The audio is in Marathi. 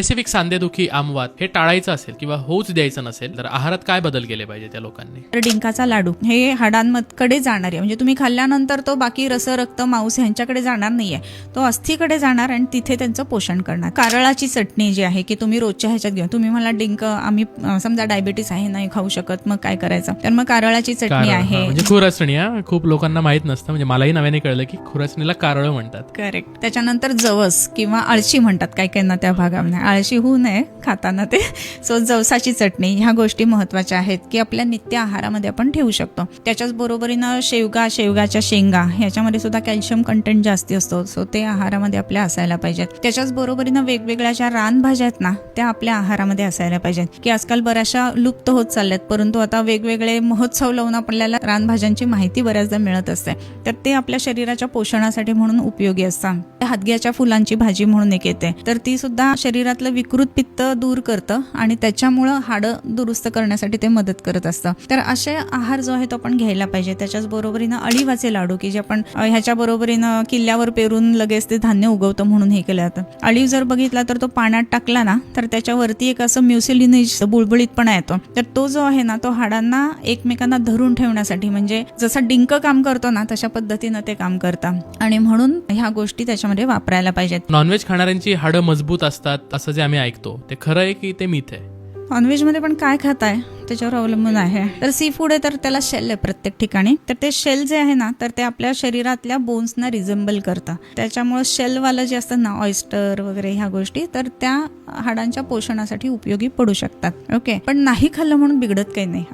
स्पेसिफिक सांधेदुखी आमवात हे टाळायचं असेल किंवा होऊच द्यायचं नसेल तर आहारात काय बदल केले पाहिजे त्या लोकांनी? तर डिंकाचा लाडू हे हाडांकडे जाणार आहे. म्हणजे तुम्ही खाल्ल्यानंतर तो बाकी रस रक्त मांस ह्यांच्याकडे जाणार नाहीये. तो अस्थिकडे जाणार आणि तिथे त्यांचं पोषण करणार. कारळाची चटणी जी आहे की तुम्ही रोजच्या ह्याच्यात घेऊन तुम्ही मला डिंक आम्ही समजा डायबिटीस आहे नाही खाऊ शकत मग काय करायचं? तर मग कारळाची चटणी आहे. म्हणजे खुरसणी खूप लोकांना माहीत नसतं. म्हणजे मलाही नव्याने कळलं की खुरसणीला कारळ म्हणतात. करेक्ट त्याच्यानंतर जवस किंवा आळशी म्हणतात काही काहींना त्या भागामध्ये. आळशी होऊ नये खाताना ते. सो जवसाची चटणी ह्या गोष्टी महत्त्वाच्या आहेत की आपल्या नित्य आहारामध्ये आपण ठेवू शकतो. त्याच्याच बरोबरीनं शेवगा शेवगाच्या शेंगा ह्याच्यामध्ये सुद्धा कॅल्शियम कंटेंट जास्ती असतो. सो ते आहारामध्ये आपल्या असायला पाहिजेत. त्याच्याच बरोबरीनं वेगवेगळ्या ज्या रानभाज्या आहेत ना त्या आपल्या आहारामध्ये असायला पाहिजेत. की आजकाल बऱ्याचशा लुप्त होत चालल्यात परंतु आता वेगवेगळे महोत्सव लावून आपल्याला रानभाज्यांची माहिती बऱ्याचदा मिळत असते. तर ते आपल्या शरीराच्या पोषणासाठी म्हणून उपयोगी असतात. हादग्याच्या फुलांची भाजी म्हणून एक येते. तर ती सुद्धा शरीरातलं विकृत पित्त दूर करतं आणि त्याच्यामुळं हाडं दुरुस्त करण्यासाठी ते मदत करत असतं. तर असे आहार जो आहे तो आपण घ्यायला पाहिजे. त्याच्याच बरोबरीनं अळीवाचे लाडू की जे आपण ह्याच्या बरोबरीनं किल्ल्यावर पेरून लगेच ते धान्य उगवतं म्हणून हे केलं जातं. अळीव जर बघितला तर तो पाण्यात टाकला ना तर त्याच्यावरती एक असं म्युसिलिनेज बुळबुळीतपणा येतो. तर तो जो आहे ना तो हाडांना एकमेकांना धरून ठेवण्यासाठी म्हणजे जसं डिंक काम करतो ना तशा पद्धतीनं ते काम करतं. आणि म्हणून ह्या गोष्टी त्याच्यामध्ये वापरायला पाहिजेत. नॉनव्हेज खाणाऱ्यांची हाडं मजबूत असतात असं जे आम्ही ऐकतो ते खरं आहे की ते मिथ आहे? नॉनव्हेजमध्ये पण काय खाताय? त्याच्यावर अवलंबून आहे. तर सी फूड आहे तर त्याला शेल आहे प्रत्येक ठिकाणी. तर ते शेल जे आहे ना तर ते आपल्या शरीरातल्या बोन्सना रिझेंबल करतं. त्याच्यामुळे शेलवालं जे असतं ना ऑइस्टर वगैरे ह्या गोष्टी तर त्या हाडांच्या पोषणासाठी उपयोगी पडू शकतात. ओके पण नाही खाल्लं म्हणून बिघडत काही नाही.